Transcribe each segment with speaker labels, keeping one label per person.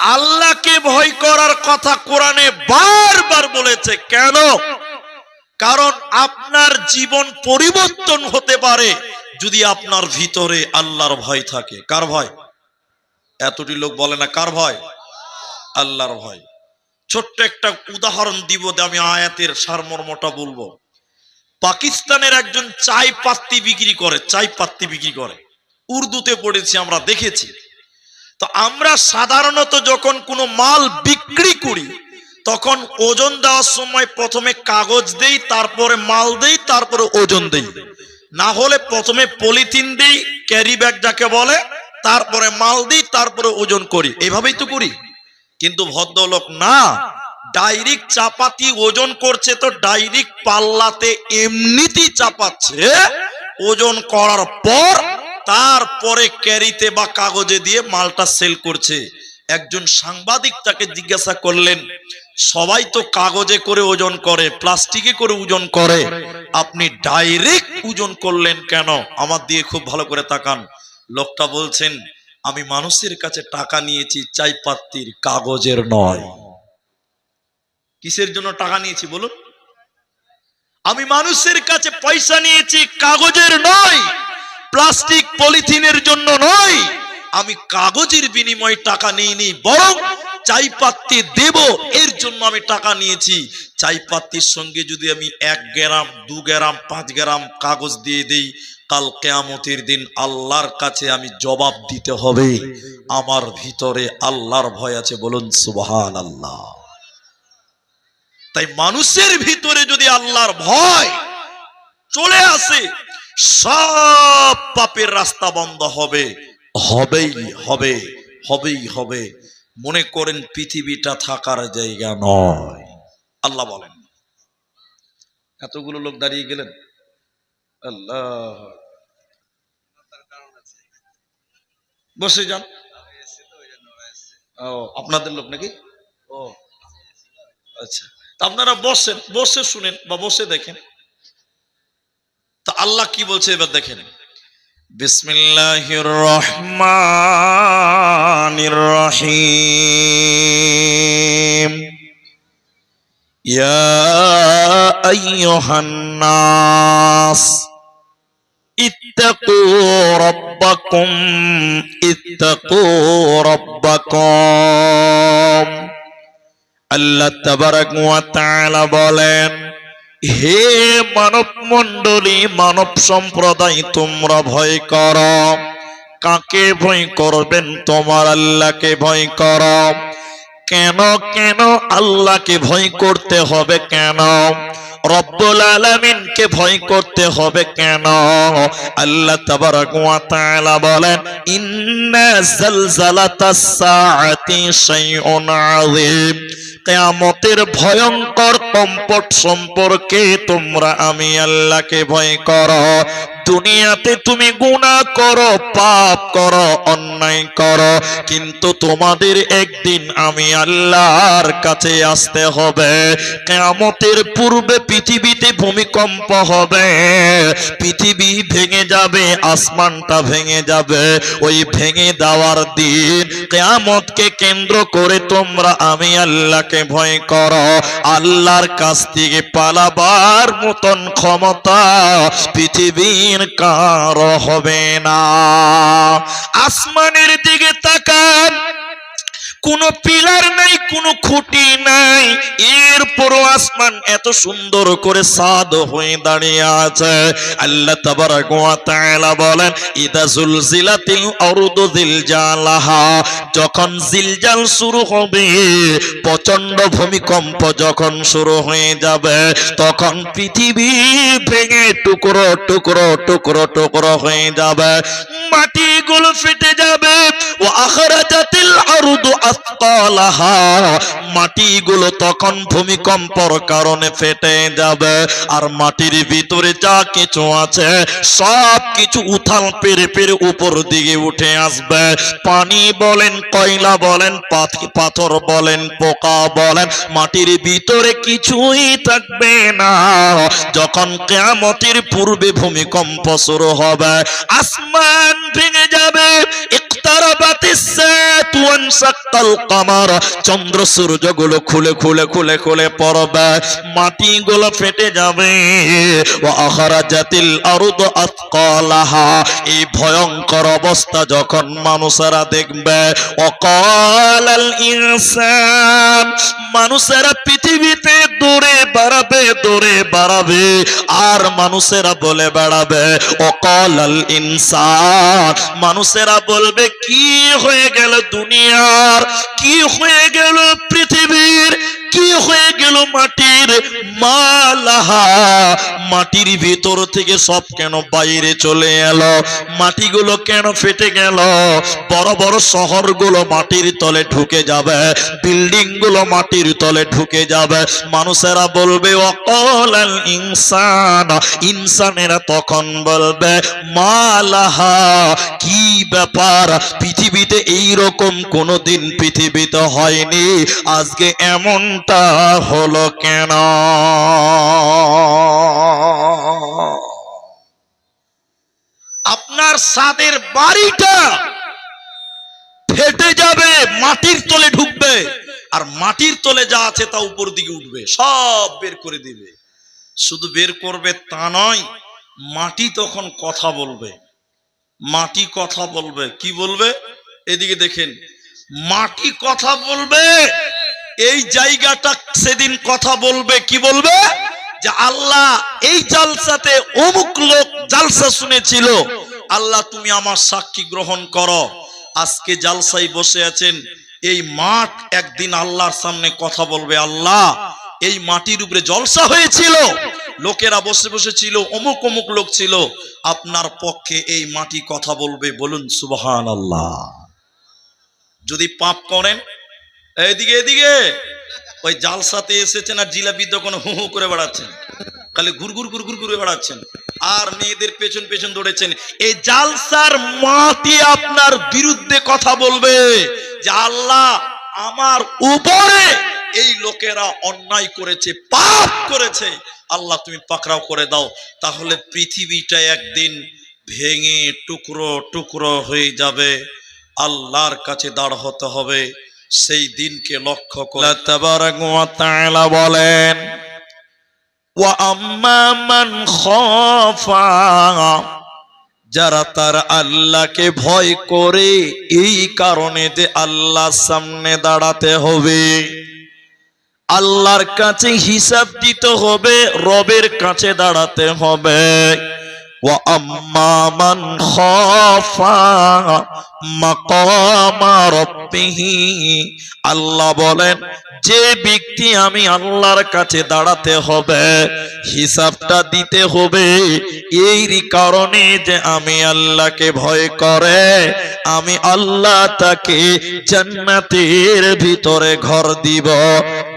Speaker 1: আল্লাহকে ভয় করার কথা কোরআনে বারবার বলেছে। কেন? কারণ আপনার জীবন পরিবর্তন হতে পারে যদি আপনার ভিতরে আল্লাহর ভয় থাকে। কার ভয়? এতটি লোক বলে না কার ভয়? আল্লাহর ভয়। ছোট্ট একটা উদাহরণ দিব আমি আয়াতের সারমর্মটা বলব। পাকিস্তানের একজন চাই পাত্তি বিক্রি করে, চাই পাত্তি বিক্রি করে। উর্দুতে পড়েছি, আমরা দেখেছি। তো আমরা সাধারণত যখন কোনো মাল বিক্রি করি, তখন ওজন দেওয়ার সময় প্রথমে কাগজ দেই, তারপরে মাল দেই, তারপরে ওজন দেই। না হলে প্রথমে পলিথিন দেই, ক্যারি ব্যাগ যাকে বলে, তারপরে মাল দিই, তারপরে ওজন করি। এইভাবেই তো করি। কিন্তু ভদ্রলোক, না, ডাইরেক্ট চাপাতি ওজন করছে তো ডাইরেক্ট পাল্লাতে এমনিতেই চাপাচ্ছে। ওজন করার পর তারপরে ক্যারিতে বা কাগজে দিয়ে মালটা সেল করছে। একজন সাংবাদিক তাকে জিজ্ঞাসা করলেন, সবাই তো কাগজে করে ওজন করে, প্লাস্টিকে করে ওজন করে, আপনি ডাইরেক্ট ওজন করলেন কেন? আমার দিয়ে খুব ভালো করে তাকান। লোকটা বলছেন, আমি মানুষের কাছে টাকা নিয়েছি চাই পাত্তির কাগজের নয়। কিসের জন্য টাকা নিয়েছি বলুন? আমি মানুষের কাছে পয়সা নিয়েছি, কাগজের নয়। প্লাস্টিক পলিথিনের জন্য নয়। আমি কাগজের বিনিময়ে টাকা নিইনি বরং চাই পাত্তি দেব, এর জন্য আমি টাকা নিয়েছি। চাই পাত্তির সঙ্গে যদি আমি এক গ্রাম, দু গ্রাম, পাঁচ গ্রাম কাগজ দিয়ে দেই, কাল কেয়ামতের দিন আল্লাহর কাছে আমি জবাব দিতে হবে। আমার ভিতরে আল্লাহর ভয় আছে, বলুন সুবহান আল্লাহ তাই মানুষের ভিতরে যদি আল্লাহর ভয় চলে আসে সব পাপের রাস্তা বন্ধ হবে। হবেই হবে হবেই হবে। মনে করেন পৃথিবীটা থাকার জায়গা নয়। আল্লাহ বলেন। এতগুলো লোক দাঁড়িয়ে গেলেন। আল্লাহ। বসে যান। ও, আপনাদের লোক নাকি? ও আচ্ছা। আপনারা বসেন, বসে শুনেন বা বসে দেখেন। তা আল্লাহ কি বলছে এবার দেখেন বিসমিল্লাহির রহমানির রহিম ইয়া আইয়ুহান নাস اتقوا ربكم اتقوا ربكم আল্লাহ তাবারাক ওয়া তাআলা বলেন হে মানব মন্ডলী মানব সম্প্রদায়, তোমরা ভয় কর। কাকে ভয় করবেন? তোমার আল্লাহকে ভয় কর। কেন কেন আল্লাহকে ভয় করতে হবে? কেন? রব্বুল আলমিনকে ভয় করতে হবে কেন? আল্লাহ তাআলা বলেন কিয়ামতের ভয়ঙ্কর কম্পট সম্পর্কে তোমরা আমি আল্লাহকে ভয় করো। দুনিয়াতে তুমি গুনাহ করো, পাপ করো, অন্যায় করো, কিন্তু তোমাদের একদিন আমি আল্লাহর কাছে আসতে হবে। কেয়ামতের পূর্বে পৃথিবীতে ভূমিকম্প হবে। পৃথিবী ভেঙে যাবে, আসমানটা ভেঙে যাবে। ওই ভেঙে দেওয়ার দিন কেয়ামতকে কেন্দ্র করে তোমরা আমি আল্লাহকে ভয় করো। আল্লাহর কাছ থেকে পালাবার মতন ক্ষমতা পৃথিবীর কারও হবে না। আসমানের দিকে তাকান, কোনো পিলার নাই, কোনো খুঁটি নাই। এরপরও আসমান এত সুন্দর করে সাদ হয়ে দাঁড়িয়ে আছে। আল্লাহ তাবারাক ওয়া তাআলা বলেন, ইদা জুলজিলাতিল আরদু জিলজালাহা। যখন জিলজাল শুরু হবে প্রচণ্ড ভূমিকম্প যখন শুরু হয়ে যাবে, তখন পৃথিবী ভেঙে টুকরো টুকরো টুকরো টুকরো হয়ে যাবে। মাটিগুলো ফেটে যাবে। ও আখরাজাতিল আরদু আসকালাহা মাটিগুলো তখন ভূমিকম্পর কারণে ফেটে যাবে। আর মাটির ভিতরে যা কিছু আছে সব কিছু উথাল পেরে পেরে উপর দিকে উঠে আসবে। পানি বলেন কয়লা বলেন, পাথ- পাথর বলেন, পোকা বলেন, মাটির ভিতরে কিছুই থাকবে না। যখন কেয়ামতের পূর্বে ভূমিকম্প শুরু হবে, আসমান ভেঙে যাবে। চন্দ্র সূর্যগুলো খুলে খুলে খুলে খুলে পড়বে, মাটিগুলো ফেটে যাবে। এই ভয়ঙ্কর অবস্থা যখন মানুষেরা দেখবে অকালাল ইনসান, মানুষেরা পৃথিবীতে দূরে বাড়াবে দূরে বাড়াবে, আর মানুষেরা বলে বেড়াবে, অকালাল ইনসান। মানুষেরা বলবে, কি হয়ে গেল দুনিয়ার? কি হয়ে গেল পৃথিবীর? কি হয়ে গেল মাটির মালাহা? মাটির ভিতর থেকে সব কেন বাইরে চলে এলো? মাটিগুলো কেন ফেটে গেল? বড় বড় শহরগুলো মাটির তলে ঢুকে যাবে বিল্ডিংগুলো মাটির তলে ঢুকে যাবে। মানুষেরা বলবে অকল ইনসান। ইনসানেরা তখন বলবে, মালাহা, কি ব্যাপার? পৃথিবীতে এই রকম কোনোদিন পৃথিবীতে হয়নি। আজকে এমনটা হলো কেন? আপনার সাদের বাড়িটা ফেটে যাবে, মাটির তলে ঢুকবে, আর মাটির তলে যা আছে তা উপর দিকে উঠবে, সব বের করে দিবে। শুধু বের করবে তা নয়, মাটি তখন কথা বলবে। মাটি কথা বলবে, কি বলবে? এদিকে দেখেন, মাটি কথা বলবে এই জায়গাটা সেদিন কথা বলবে, কি বলবে? যে আল্লাহ এই জালসাতে অমুক লোক জালসা শুনেছিল। আল্লাহ, তুমি আমার সাক্ষী গ্রহণ করো। আজকে জালসাই বসে আছেন। এই মাঠ একদিন আল্লাহর সামনে কথা বলবে, আল্লাহ, এই মাটির উপরে জলসা হয়েছিল। লোকেরা বসে বসে ছিল, অমুক অমুক লোক ছিল। আপনার পক্ষে এই মাটি কথা বলবে, বলুন সুবহান আল্লাহ যদি পাপ করেন এদিকে এদিকে ওই জালসাতে এসেছেন আর জিলাপি দোকানে হু হু করে বেড়াচ্ছেন। খালি ঘুরঘুর ঘুরঘুর ঘুরে বেড়াচ্ছেন। আর মেয়েদের পেছন পেছন দৌড়েছেন। এই জালসার মাটি আপনার বিরুদ্ধে কথা বলবে যে, আল্লাহ আমার উপরে এই লোকেরা অন্যায় করেছে, পাপ করেছে। আল্লাহ তুমি পাকড়াও করে দাও। তাহলে পৃথিবীটা একদিন ভেঙে টুকরো টুকরো হয়ে যাবে। আল্লাহর কাছে দাঁড় হতে হবে। সেই দিনকে লক্ষ্য করে। বলেন, ওয়া আম্মা মান যারা তার আল্লাহকে ভয় করে, এই কারণে যে আল্লাহর সামনে দাঁড়াতে হবে। আল্লাহর কাছে হিসাব দিতে হবে, রবের কাছে দাঁড়াতে হবে। আল্লাহ বলেন, যে ব্যক্তি আমি আল্লাহর কাছে দাঁড়াতে হবে, হিসাবটা দিতে হবে এই কারণে যে আমি আল্লাহকে ভয় করে, আমি আল্লাহ তাকে জান্নাতের ভিতরে ঘর দিব,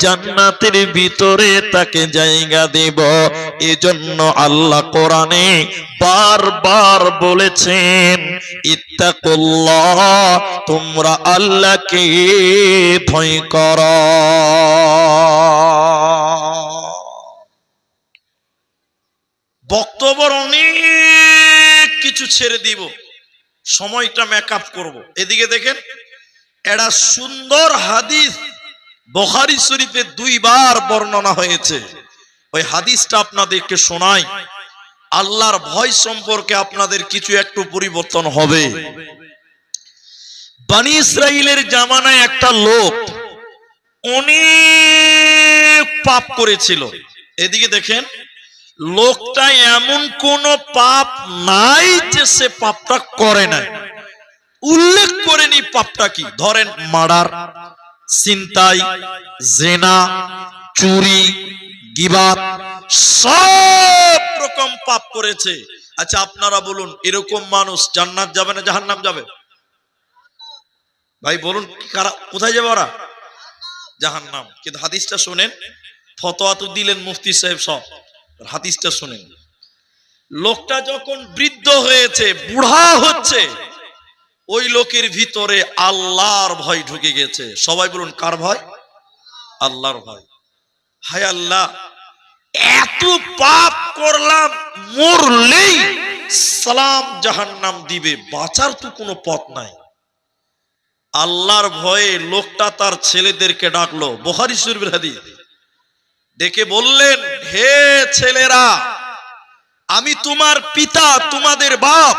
Speaker 1: জান্নাতের ভিতরে তাকে জায়গা দেব, এজন্য আল্লাহ কোরআনে বারবার বলেছেন, ইত্তাকুল্লাহ, তোমরা আল্লাহকে ভয় করো। বক্তব্য অনেক কিছু ছেড়ে দিব। সময়টা মেকআপ করব। এদিকে দেখেন, একটা সুন্দর হাদিস বখারি শরীফে দুইবার বর্ণনা হয়েছে। ওই হাদিসটা আপনাদেরকে শোনাই। আল্লাহর ভয় সম্পর্কে আপনাদের কিছু একটু পরিবর্তন হবে। বানি ইসরাইলের জামানায় একটা লোক অনেক পাপ করেছিল। এদিকে দেখেন, লোকটা এমন কোন পাপ নাই যে সে পাপটা করে নাই। উল্লেখ করেনি পাপটা কি? ধরেন, মার্ডার চিন্তাই জেনা, চুরি গিবাত সব রকম পাপ করেছে। আচ্ছা আপনারা বলুন, এরকম মানুষ জান্নাত যাবে না জাহান্নাম যাবে? ভাই, বলুন কারা, কোথায় যাবে ওরা? জাহান্নাম। কিন্তু হাদিসটা শোনেন, ফতোয়া তো দিলেন মুফতি সাহেব সব। হাদিসটা শুনেন, লোকটা যখন বৃদ্ধ হয়েছে, বুড়া হচ্ছে, ওই লোকের ভিতরে আল্লাহর ভয় ঢুকে গেছে। সবাই বলুন, কার ভয়? আল্লাহর ভয়। হায় আল্লাহ, এত পাপ করলাম, মরলেই সালাম জাহান্নাম দিবে, বাঁচার তো কোনো পথ নাই। আল্লাহর ভয়ে লোকটা তার ছেলেদেরকে ডাকলো বহারি শরীফের হাদিস। ডেকে বললেন, হে ছেলেরা, আমি তোমার পিতা, তোমাদের বাপ,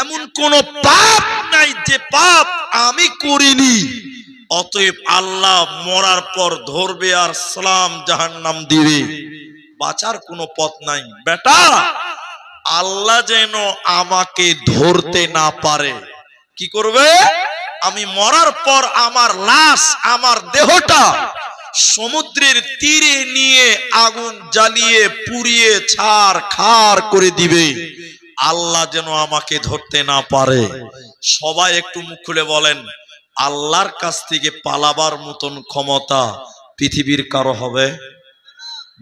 Speaker 1: এমন কোন পাপ নাই যে পাপ আমি করিনি। অতএব আল্লাহ মরার পর ধরবে আর সালাম জাহান্নাম দিবে। বাঁচার কোনো পথ নাই। বেটা, আল্লাহ যেন আমাকে ধরতে না পারে। কি করবে? আমি মরার পর আমার লাশ, আমার দেহটা সমুদ্রের তীরে নিয়ে আগুন জ্বালিয়ে, পুড়িয়ে, ছাড় খার করে দিবে। আল্লাহ যেন আমাকে ধরতে না পারে। সবাই একটু মুখ খুলে বলেন আল্লাহর কাছ থেকে পালাবার মতন ক্ষমতা পৃথিবীর কারও হবে?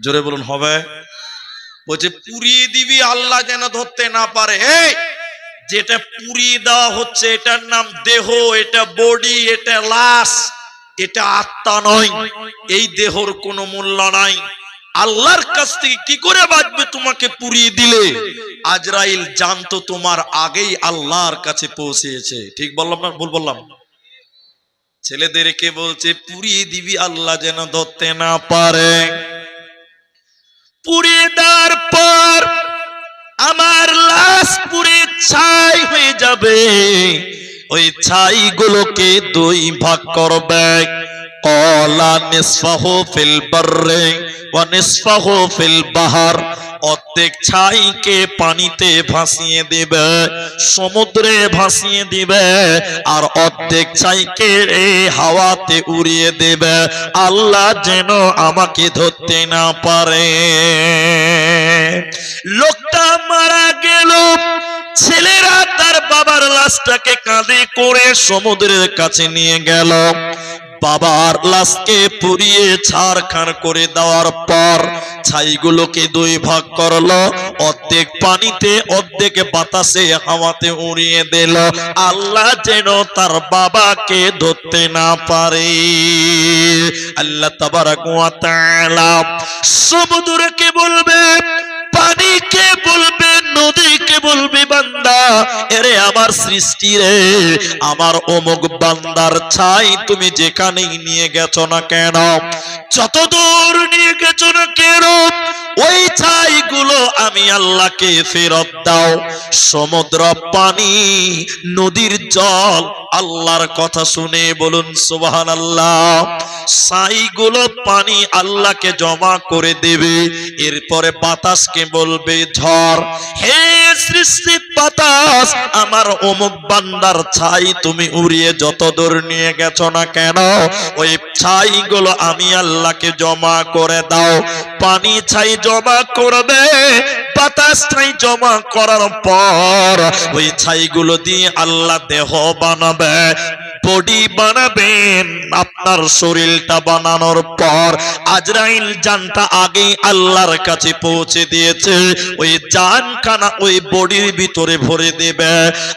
Speaker 1: জোরে বলুন, হবে। বলছে, পুড়িয়ে দিবি, আল্লাহ যেন ধরতে না পারে। যেটা পুড়িয়ে দেওয়া হচ্ছে, এটার নাম দেহ, এটা বডি এটা লাশ, এটা আত্মা নয়। এই দেহর কোনো মূল্য নাই। আল্লাহর কাছ থেকে কি করে বাঁচবে তোমাকে পুড়িয়ে দিলে? আজরাইল জানতো তোমার আগেই আল্লাহর কাছে পৌঁছেছে। ঠিক বললাম না? ভুল বললাম? ছেলেদেরকে বলছে, পুড়িয়ে দিবি, আল্লাহ যেন ধরতে না পারে। পুড়িয়ে দেওয়ার পর আমার লাশ পুড়ে ছাই হয়ে যাবে। ওই ছাই গুলোকে দুই ভাগ করবে। কলা নিসফাহ ফিল বাররে ওয়া নিসফাহ ফিল বাহার। অর্ধেক ছাইকে পানিতে ভাসিয়ে দিবে, সমুদ্রে ভাসিয়ে দিবে, আর অর্ধেক ছাইকে হাওয়াতে উড়িয়ে দেবে। আল্লাহ যেন আমাকে ধরতে না পারে। লোকটা মারা গেল, ছেলেরা তার বাবার লাশটাকে কাঁধে করে সমুদ্রের কাছে নিয়ে গেল। বাবার লাশকে পুড়িয়ে ছাড়খাড় করে দেওয়ার পর ছাইগুলোকে দুই ভাগ করল, অর্ধেক পানিতে, অর্ধেক বাতাসে হাওয়াতে উড়িয়ে দিল। আল্লাহ যেন তার বাবাকে ধরতে না পারে। আল্লাহ তাবারাক ওয়া তাআলা সমুদ্রকে বলবে, পানিকে বলবে নদীকে বলবি বান্দা, এরে আমার সৃষ্টি রে, আমার অমুক বান্দার ছাই তুমি যেখানেই নিয়ে গেছো না কেন? যতদূর নিয়ে গেছো না কেন? ওই ছাই গুলো আমি আল্লাহকে ফেরত দাও। সমুদ্র পানি, নদীর জল আল্লাহর কথা শুনে বলুন সুবহান আল্লাহ ছাইগুলো পানি আল্লাহকে জমা করে দেবে, এরপরে বাতাসকে বলবে, ঝড়, হে সৃষ্টি বাতাস, আমার অমুক বান্দার ছাই তুমি উড়িয়ে যত দূর নিয়ে গেছো না কেন, ওই ছাইগুলো আমি আল্লাহকে জমা করে দাও। পানি ছাই জমা করবে, বাতাস ছাই জমা করার পর ওই ছাইগুলো দিয়ে আল্লাহ দেহ বানাবে। বডি বানাবেন আপনার শরীরটা বানানোর পর। আজরাইল জানটা আগেই আল্লাহর কাছে পৌঁছে দিয়েছে। ওই জানখানা ওই বডির ভিতরে ভরে দেবে।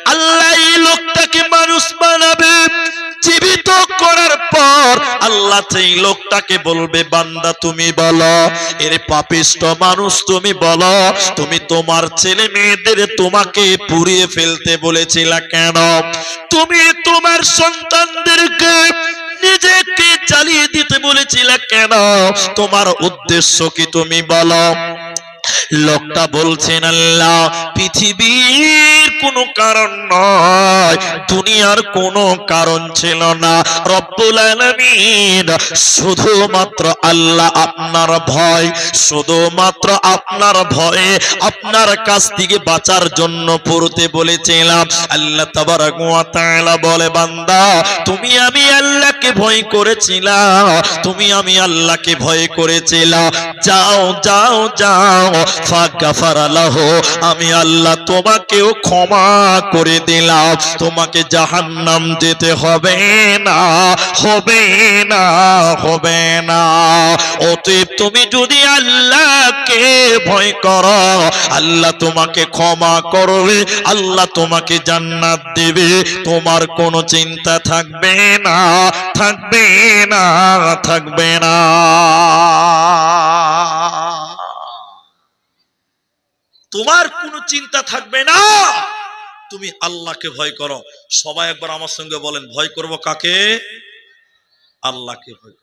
Speaker 1: আল্লাহ এই লোকটাকে মানুষ বানাবে। জীবিত করার পর আল্লাহ সেই লোকটাকে বলবে, বান্দা, তুমি বলো, এর পাপিষ্ট মানুষ তুমি বলো, তুমি তোমার ছেলে মেয়েদের তোমাকে পুড়িয়ে ফেলতে বলেছিলা কেন? তুমি তোমার সন্তানদেরকে নিজেকে চালিয়ে দিতে বলেছিলা কেন? তোমার উদ্দেশ্য কি তুমি বলো? লোকটা বলছেন, আল্লাহ, পৃথিবীর কোনো কারণ নয়, দুনিয়ার কোনো কারণ ছিল না। রব্বুল আলামিন, শুধুমাত্র আল্লাহ আপনার ভয়, শুধুমাত্র আপনার ভয়ে আপনার কাছ থেকে বাঁচার জন্য পড়তে বলেছিলাম। আল্লাহ তাবারাক ওয়া তাআলা বলে, বান্দা, তুমি আমি আল্লাহকে ভয় করেছিলাম, তুমি আমি আল্লাহকে ভয় করেছিলাম। যাও যাও যাও আমি আল্লাহ তোমাকেও ক্ষমা করে দিলাম। তোমাকে জাহান্নাম যেতে হবে না হবে না হবে না। অতএব তুমি যদি আল্লাহকে ভয় করো, আল্লাহ তোমাকে ক্ষমা করবে, আল্লাহ তোমাকে জান্নাত দেবে। তোমার কোনো চিন্তা থাকবে না থাকবে না থাকবে না। তোমার কোনো চিন্তা থাকবে না। তুমি আল্লাহকে ভয় করো। সবাই একবার আমার সঙ্গে বলেন, ভয় করব কাকে? আল্লাহকে ভয়